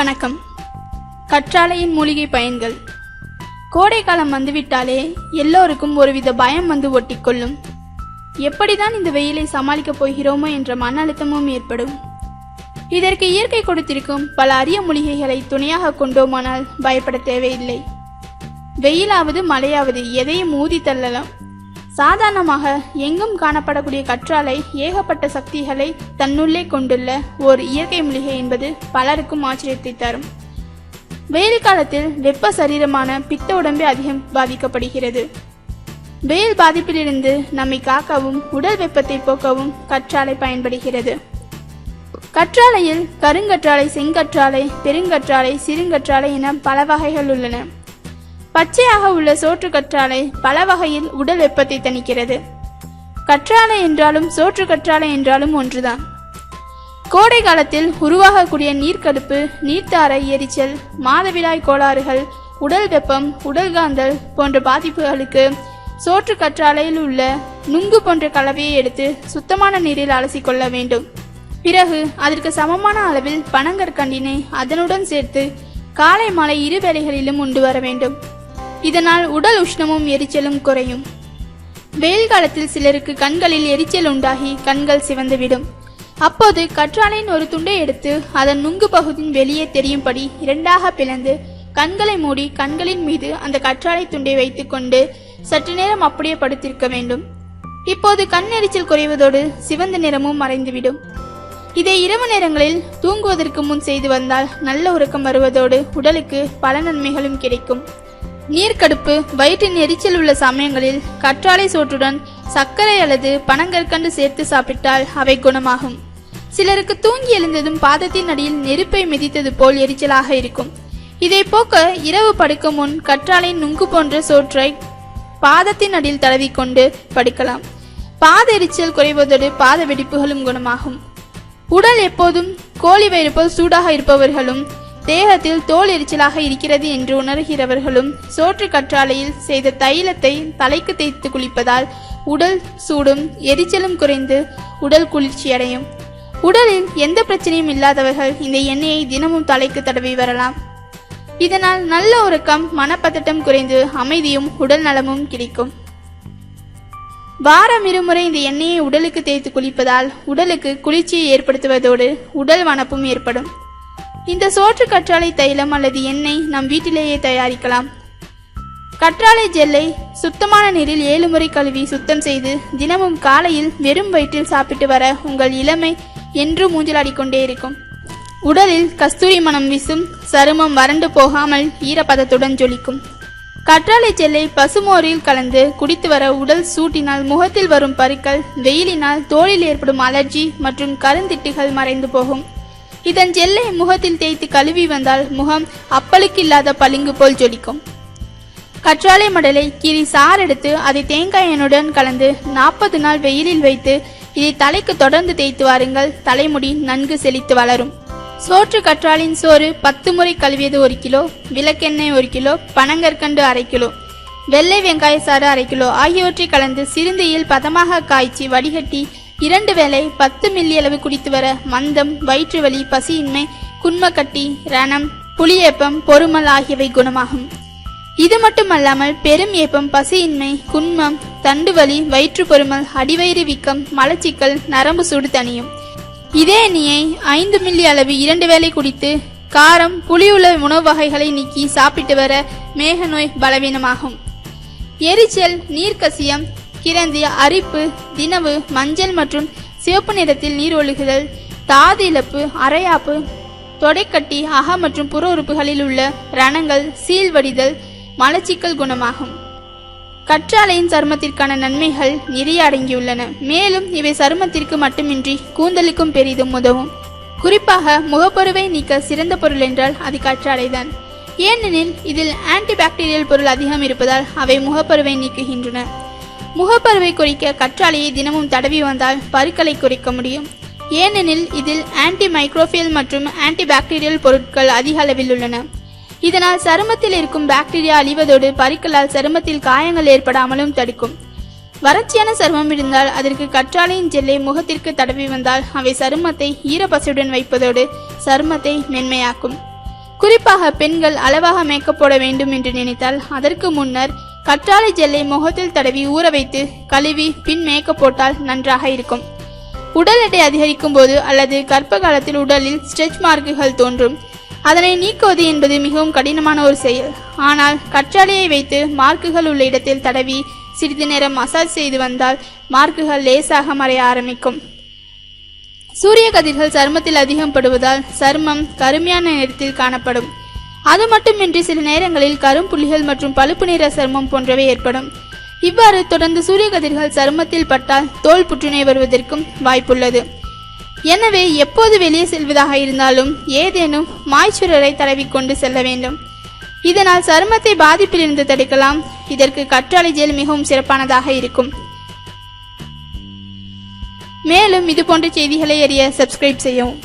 வணக்கம். கற்றாழையின் மூலிகை பயன்கள். கோடை காலம் வந்துவிட்டாலே எல்லோருக்கும் ஒருவித பயம் வந்து ஒட்டிக்கொள்ளும். எப்படிதான் இந்த வெயிலை சமாளிக்கப் போகிறோமோ என்ற மன அழுத்தமும் ஏற்படும். இதற்கு இயற்கை கொடுத்திருக்கும் பல அரிய மூலிகைகளை துணையாக கொண்டோமானால் பயப்பட தேவையில்லை. வெயிலாவது மழையாவது எதையும் ஊதி தள்ளலாம். சாதாரணமாக எங்கும் காணப்படக்கூடிய கற்றாழை ஏகப்பட்ட சக்திகளை தன்னுள்ளே கொண்டுள்ள ஓர் இயற்கை மூலிகை என்பது பலருக்கும் ஆச்சரியத்தை தரும். வெயில் காலத்தில் வெப்ப சரீரமான பித்த உடம்பே அதிகம் பாதிக்கப்படுகிறது. வெயில் பாதிப்பிலிருந்து நம்மை காக்கவும் உடல் வெப்பத்தை போக்கவும் கற்றாழை பயன்படுகிறது. கற்றாழையில் கருங்கற்றாழை செங்கற்றாழை பெருங்கற்றாழை சிறுங்கற்றாழை என பல வகைகள் உள்ளன. பச்சையாக உள்ள சோற்று கற்றாழை பல வகையில் உடல் வெப்பத்தை தணிக்கிறது. கற்றாழை என்றாலும் சோற்று கற்றாழை என்றாலும் ஒன்றுதான். கோடை காலத்தில் உருவாகக்கூடிய நீர்க்கடுப்பு நீர்த்தாரை எரிச்சல் மாதவிடாய் கோளாறுகள் உடல் வெப்பம் உடல் காந்தல் போன்ற பாதிப்புகளுக்கு சோற்று கற்றாழையில் உள்ள நுங்கு போன்ற கலவையை எடுத்து சுத்தமான நீரில் அலசிக்கொள்ள வேண்டும். பிறகு அதற்கு சமமான அளவில் பனங்கற்கண்டினை அதனுடன் சேர்த்து காலை மாலை இரு வேளைகளிலும் உண்டு வர வேண்டும். இதனால் உடல் உஷ்ணமும் எரிச்சலும் குறையும். வெயில் காலத்தில் சிலருக்கு கண்களில் எரிச்சல் உண்டாகி கண்கள் சிவந்துவிடும். அப்போது கற்றாழையின் ஒரு துண்டை எடுத்து அதன் நுங்கு பகுதியின் வெளியே தெரியும்படி இரண்டாக பிளந்து கண்களை மூடி கண்களின் மீது அந்த கற்றாழை துண்டை வைத்துக்கொண்டு சற்று நேரம் அப்படியே படுத்திருக்க வேண்டும். இப்போது கண் எரிச்சல் குறைவதோடு சிவந்த நிறமும் மறைந்துவிடும். இதை இரவு நேரங்களில் தூங்குவதற்கு முன் செய்து வந்தால் நல்ல உறக்கம் வருவதோடு உடலுக்கு பல நன்மைகளும் கிடைக்கும். நீர்க்கடுப்பு வயிற்றின் எரிச்சல் உள்ள சமயங்களில் கற்றாழை சோற்றுடன் சர்க்கரை அல்லது பனங்கற்கண்டு சேர்த்து சாப்பிட்டால் அவை குணமாகும். சிலருக்கு தூங்கி எழுந்ததும் பாதத்தின் அடியில் நெருப்பை மிதித்தது போல் எரிச்சலாக இருக்கும். இதை போக்க இரவு படுக்கும் முன் கற்றாழையின் நுங்கு போன்ற சோற்றை பாதத்தின் அடியில் தடவிக்கொண்டு படுக்கலாம். பாத எரிச்சல் குறைவதோடு பாத வெடிப்புகளும் குணமாகும். உடல் எப்போதும் கோழி வயிறு போல் சூடாக இருப்பவர்களும் தேகத்தில் தோல் எரிச்சலாக இருக்கிறது என்று உணர்கிறவர்களும் சோற்று கற்றாழையில் செய்த தைலத்தை தலைக்கு தேய்த்து குளிப்பதால் உடல் சூடும் எரிச்சலும் குறைந்து உடல் குளிர்ச்சியடையும் உடலில் எந்த பிரச்சனையும் இல்லாதவர்கள் இந்த எண்ணெயை தினமும் தலைக்கு தடவி வரலாம். இதனால் நல்ல உறக்கம் மனப்பதட்டம் குறைந்து அமைதியும் உடல் நலமும் கிடைக்கும். வாரம் இருமுறை இந்த எண்ணெயை உடலுக்கு தேய்த்து குளிப்பதால் உடலுக்கு குளிர்ச்சியை ஏற்படுத்துவதோடு உடல் வனப்பும் ஏற்படும். இந்த சோற்று கற்றாழை தைலம் அல்லது எண்ணெய் நம் வீட்டிலேயே தயாரிக்கலாம். கற்றாழை ஜெல்லை சுத்தமான நீரில் ஏழு முறை கழுவி சுத்தம் செய்து தினமும் காலையில் வெறும் வயிற்றில் சாப்பிட்டு வர உங்கள் இளமை என்றும் மூஞ்சலாடிக்கொண்டே இருக்கும். உடலில் கஸ்தூரி மனம் வீசும் சருமம் வறண்டு போகாமல் ஈரப்பதத்துடன் ஜொலிக்கும். கற்றாழை ஜெல்லை பசுமோரில் கலந்து குடித்து வர உடல் சூட்டினால் முகத்தில் வரும் பருக்கள் வெயிலினால் தோலில் ஏற்படும் அலர்ஜி மற்றும் கருந்திட்டுகள் மறைந்து போகும். இதன் ஜெல்லை முகத்தில் தேய்த்து கழுவி வந்தால் முகம் அப்பளுக்கில்லாத பளிங்கு போல் ஜொலிக்கும். கற்றாழை மடலை கீறி சார் எடுத்து அதை தேங்காய் எண்ணெயுடன் கலந்து நாற்பது நாள் வெயிலில் வைத்து இதை தலைக்கு தொடர்ந்து தேய்த்து வாருங்கள். தலைமுடி நன்கு செழித்து வளரும். சோற்று கற்றாழின் சோறு பத்து முறை கழுவியது ஒரு கிலோ விளக்கெண்ணெய் ஒரு கிலோ பனங்கற்கண்டு அரை கிலோ வெள்ளை வெங்காய சாறு அரை கிலோ ஆகியவற்றை கலந்து சிறுந்தையில் பதமாக காய்ச்சி வடிகட்டி இரண்டு வேளை பத்து மில்லி அளவு குடித்து வர மந்தம் வயிற்று வலி பசியின்மை குன்மக்கட்டி ரணம் புளியேப்பம் பொறுமல் ஆகியவை குணமாகும். இது மட்டுமல்லாமல் பெரும் ஏப்பம் பசியின்மை குன்மம் தண்டுவலி வயிற்று பொறுமல் அடிவயிறு வீக்கம் மலச்சிக்கல் நரம்பு சூடு தணியும். இதே நீயை ஐந்து மில்லி அளவு இரண்டு வேளை குடித்து காரம் புளியுள்ள உணவு வகைகளை நீக்கி சாப்பிட்டு வர மேக நோய் பலவீனமாகும். எரிச்சல் நீர்க்கசியம் கிரந்தி அரிப்பு தினவு மஞ்சள் மற்றும் சிவப்பு நிறத்தில் நீர் ஒழுகுதல் தாது இழப்பு அரையாப்பு தொடைக்கட்டி அக மற்றும் புற உறுப்புகளில் உள்ள ரணங்கள் சீழ்வடிதல் மலச்சிக்கல் குணமாகும். கற்றாழையின் சருமத்திற்கான நன்மைகள் நிறைய அடங்கியுள்ளன. மேலும் இவை சருமத்திற்கு மட்டுமின்றி கூந்தலுக்கும் பெரிதும் உதவும். குறிப்பாக முகப்பருவை நீக்க சிறந்த பொருள் என்றால் அது கற்றாழைதான். ஏனெனில் இதில் ஆன்டிபாக்டீரியல் பொருள் அதிகம் இருப்பதால் அவை முகப்பருவை நீக்குகின்றன. முகப்பருவை குறிக்க கற்றாழையை தினமும் தடவி வந்தால் பருக்களை குறைக்க முடியும். ஏனெனில் இதில் ஆன்டி மைக்ரோஃபியல் மற்றும் ஆன்டிபாக்டீரியல் பொருட்கள் அதிக அளவில் உள்ளன. இதனால் சருமத்தில் இருக்கும் பாக்டீரியா அழிவதோடு பருக்களால் சருமத்தில் காயங்கள் ஏற்படாமலும் தடுக்கும். வறட்சியான சருமம் இருந்தால் அதற்கு கற்றாழையின் ஜெல்லை முகத்திற்கு தடவி வந்தால் அவை சருமத்தை ஈரப்பசையுடன் வைப்பதோடு சருமத்தை மென்மையாக்கும். குறிப்பாக பெண்கள் அளவாக மேக்கப் போட வேண்டும் என்று நினைத்தால் அதற்கு முன்னர் கற்றாழை ஜெல்லை முகத்தில் தடவி ஊற வைத்து கழுவி பின் மேக்கப் போட்டால் நன்றாக இருக்கும். உடல் எடை அதிகரிக்கும் போது அல்லது கர்ப்ப காலத்தில் உடலில் ஸ்ட்ரெச் மார்க்குகள் தோன்றும். அதனை நீக்குவது என்பது மிகவும் கடினமான ஒரு செயல். ஆனால் கற்றாழையை வைத்து மார்க்குகள் உள்ள இடத்தில் தடவி சிறிது நேரம் மசாஜ் செய்து வந்தால் மார்க்குகள் லேசாக மறைய ஆரம்பிக்கும். சூரிய கதிர்கள் சருமத்தில் அதிகம் படுவதால் சருமம் கருமையான நிறத்தில் காணப்படும். அது மட்டுமின்றி சில நேரங்களில் கரும்புள்ளிகள் மற்றும் பழுப்பு நிற சருமம் போன்றவை ஏற்படும். இவ்வாறு தொடர்ந்து சூரிய கதிர்கள் சருமத்தில் பட்டால் தோல் புற்றுநோய் வருவதற்கும் வாய்ப்புள்ளது. எனவே எப்போது வெளியே செல்வதாக இருந்தாலும் ஏதேனும் மாய்ச்சுரரை தடவிக்கொண்டு செல்ல வேண்டும். இதனால் சருமத்தை பாதிப்பிலிருந்து தடுக்கலாம். இதற்கு கற்றாழை ஜெல் மிகவும் சிறப்பானதாக இருக்கும். மேலும் இது போன்ற செய்திகளை அறிய சப்ஸ்கிரைப் செய்யவும்.